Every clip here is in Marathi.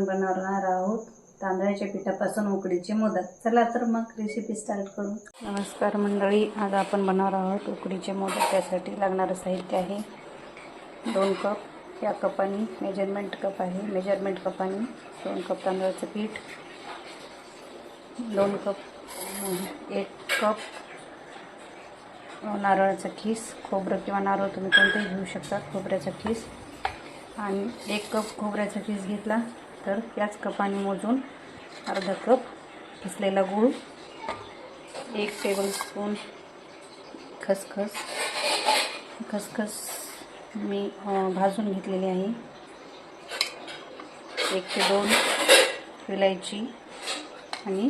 आपण बनवणार आहोत तांदळाच्या पिठापासून उकडीचे मोदक चला तर मग रेसिपी स्टार्ट करू. नमस्कार मंडळी आज आपण बनवणार आहोत उकडीचे मोदक त्यासाठी लागणारं साहित्य आहे दोन कप. या कपाने मेजरमेंट कप आहे. मेजरमेंट कपाने दोन कप तांदळाचं पीठ. दोन कप एक कप नारळाचा खीस खोबरं किंवा नारळ तुम्ही कोणतेही घेऊ शकता खोबऱ्याचा खीस आणि एक कप खोबऱ्याचा खीस घेतला. तर याच कपाने मोजून अर्धा कप किसलेला गूळ एक टेबलस्पून खसखस. खसखस मी भाजून घेतलेली आहे. एक ते दोन विलायची आणि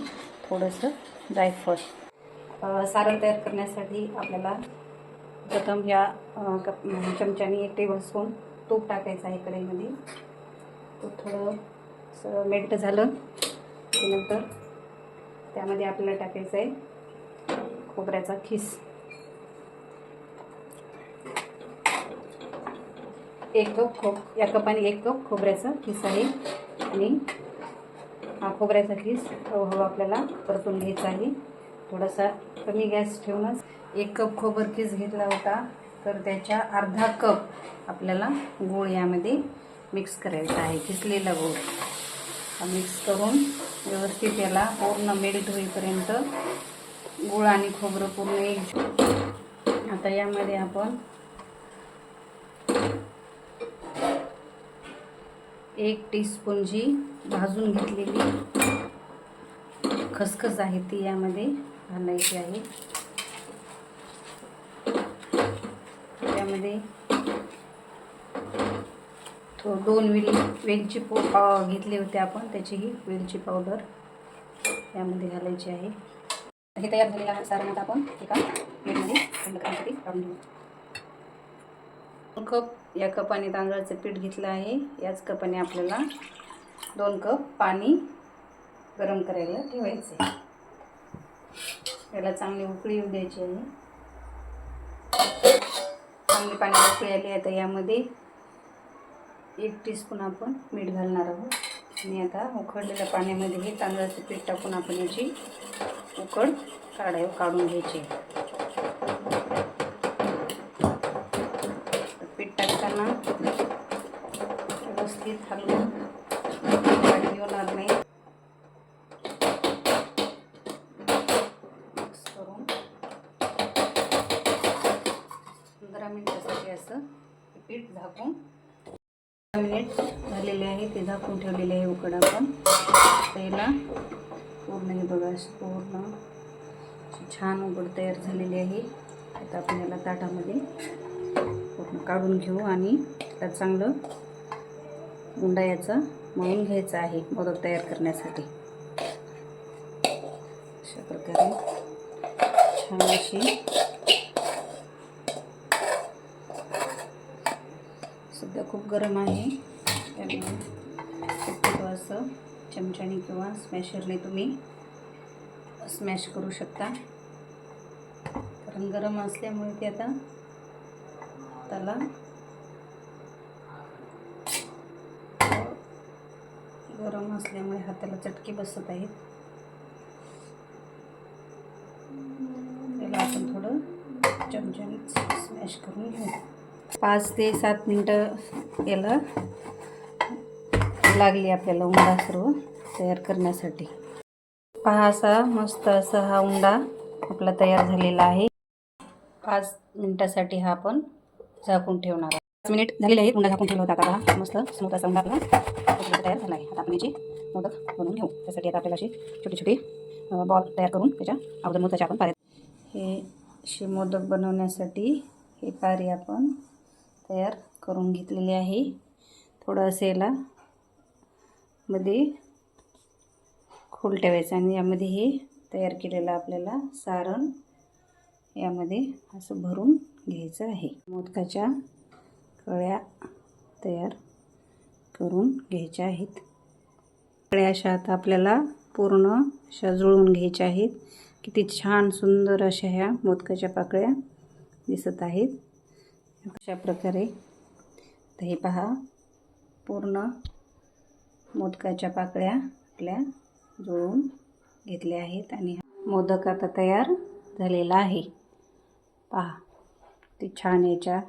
थोडंसं जायफळ. सारण तयार करण्यासाठी आपल्याला प्रथम या कप चमच्याने एक टेबलस्पून तूप टाकायचं आहे कढईमध्ये. तूप थोडं असं मेल्ट झालं. त्यानंतर नंतर त्यामध्ये आपल्याला टाकायचं आहे खोबऱ्याचा खीस. एक कप खोब या कपाने एक कप खोबऱ्याचा खीस आहे. आणि हा खोबऱ्याचा खीस हळूहळू आपल्याला परतून घ्यायचा आहे. थोडासा कमी गॅस ठेवूनच एक कप खोबर खीस घेतला होता तर त्याच्या अर्धा कप आपल्याला गूळ यामध्ये मिक्स करायचा आहे. किसलेला गूळ. मिक्स करून व्यवस्थित याला पूर्ण मेल्ट होईपर्यंत गूळ आणि खोबरं पूर्ण येईल आता यामध्ये आपण एक टीस्पून जी भाजून घेतलेली खसखस आहे ती यामध्ये घालायची आहे. त्यामध्ये थो दोन वेल वेलची पो घेतले होते आपण त्याचीही वेलची पावडर यामध्ये घालायची आहे. हे तयार झालेला सारण आता आपण एका प्लेटमध्ये थंड करण्यासाठी काढून घेऊ. कप या कपाने तांदळाचं पीठ घेतलं आहे. याच कपाने आपल्याला दोन कप पाणी गरम करायला ठेवायचं आहे याला चांगली उकळी येऊ द्यायची आहे. चांगली पाणी उकळी आली आहे तर यामध्ये एक टीस्पून आपण मीठ घालणार आहोत. आणि आता उकळलेल्या पाण्यामध्ये हे तांदळाचं पीठ टाकून आपण याची उकळ काढाय काढून घ्यायची. पीठ टाकताना व्यवस्थित हलवून पाणी होणार नाही मिक्स करून. पंधरा मिनटासाठी असं पीठ झाकून मिनिट झालेले आहे ते झाकून ठेवलेले आहे उकड आपण त्याला पूर्ण हे बघा पूर्ण छान उकड तयार झालेली आहे. आता आपण याला ताटामध्ये पूर्ण काढून घेऊ आणि त्यात चांगलं उंडा याचा मळून घ्यायचा आहे मोदक तयार करण्यासाठी. अशा प्रकारे छान अशी सध्या खूप गरम आहे. त्यामुळे शक्यतो असं चमच्याने किंवा स्मॅशरने तुम्ही स्मॅश करू शकता. कारण गरम असल्यामुळे ते आता त्याला गरम असल्यामुळे हाताला चटके बसत आहेत. त्याला आपण थोडं चमच्याने स्मॅश करून घेऊ. पाच ते सात मिनटं याला लागली आपल्याला उंडा सर्व तयार करण्यासाठी. पहा असा मस्त असा हा उंडा आपला तयार झालेला आहे. पाच मिनिटासाठी हा आपण झाकून ठेवणार पाच मिनिट झालेले आहे उंडा झाकून ठेवला होता आता हा. मस्त स्मूथ असा उंडा आपला तयार झाला आहे आता आपण याची मोदक बनवून घेऊ. त्यासाठी आता आपल्याला अशी छोटी छोटी बॉल तयार करून त्याच्या अगोदर मोदकाच्या आपण पारे हे असे मोदक बनवण्यासाठी हे पारी आपण तयार करून घेतलेली आहे. थोडं असं याला मध्ये खोल ठेवायचं आणि यामध्ये हे तयार केलेलं आपल्याला सारण यामध्ये असं भरून घ्यायचं आहे. मोदकाच्या कळ्या तयार करून घ्यायच्या आहेत. कळ्या अशा आता आपल्याला पूर्ण अशा जुळवून घ्यायच्या आहेत किती छान सुंदर अशा ह्या मोदकाच्या पाकळ्या दिसत आहेत. अशा प्रकारे तर हे पहा पूर्ण मोदकाच्या पाकळ्या आपल्या जुळून घेतल्या आहेत आणि मोदक आता तयार झालेला आहे. पहा ते छान याच्या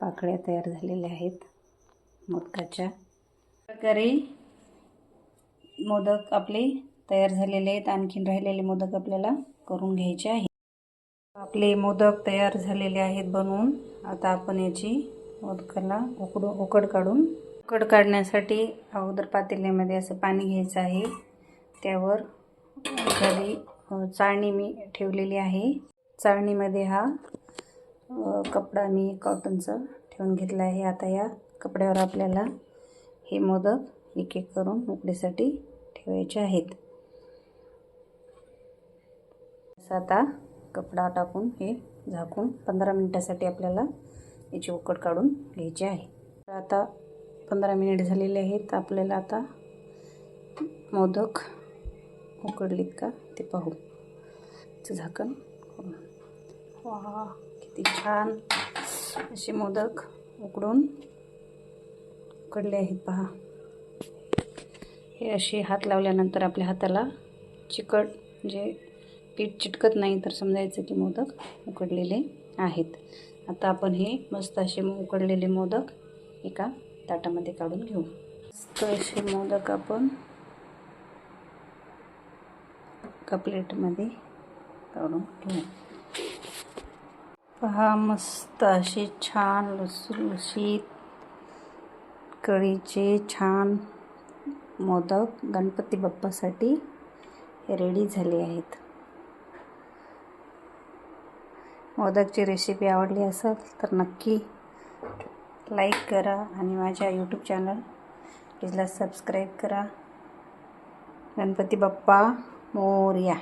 पाकळ्या तयार झालेल्या आहेत मोदकाच्या. प्रकारे मोदक आपले तयार झालेले आहेत आणखीन राहिलेले मोदक आपल्याला करून घ्यायचे आहे. आपले मोदक तयार झालेले आहेत बनवून. आता आपण याची मोदकाला उकडू उकड काढून. उकड काढण्यासाठी अगोदर पातेल्यामध्ये असं पाणी घ्यायचं आहे. त्यावर एखादी चाळणी मी ठेवलेली आहे. चाळणीमध्ये हा कपडा मी कॉटनचा ठेवून घेतला आहे. आता या कपड्यावर आपल्याला हे मोदक एक एक करून उकडीसाठी ठेवायचे आहेत. असं आता कपडा टाकून हे झाकून पंधरा मिनटासाठी आपल्याला याची उकड काढून घ्यायची आहे. तर आता पंधरा मिनिट झालेले आहेत. आपल्याला आता मोदक उकडलीत का ते पाहू. झाकण वा किती छान. असे मोदक उकडून उकडले आहेत पहा. हे असे हात लावल्यानंतर आपल्या हाताला चिकट म्हणजे पीठ चिटकत नाही तर समजायचं की मोदक उकडलेले आहेत. आता आपण हे मस्त असे उकडलेले मोदक एका ताटामध्ये काढून घेऊ. मस्त असे मोदक आपण एका प्लेटमध्ये काढून घेऊ. पहा मस्त असे छान लुसलुशीत कळीचे छान मोदक गणपती बाप्पासाठी रेडी झाले आहेत. मोदकची रेसिपी आवडली असेल तर नक्की लाईक करा आणि माझ्या यूट्यूब चॅनल प्लीजला सबस्क्राईब करा. गणपती बाप्पा मोर्या.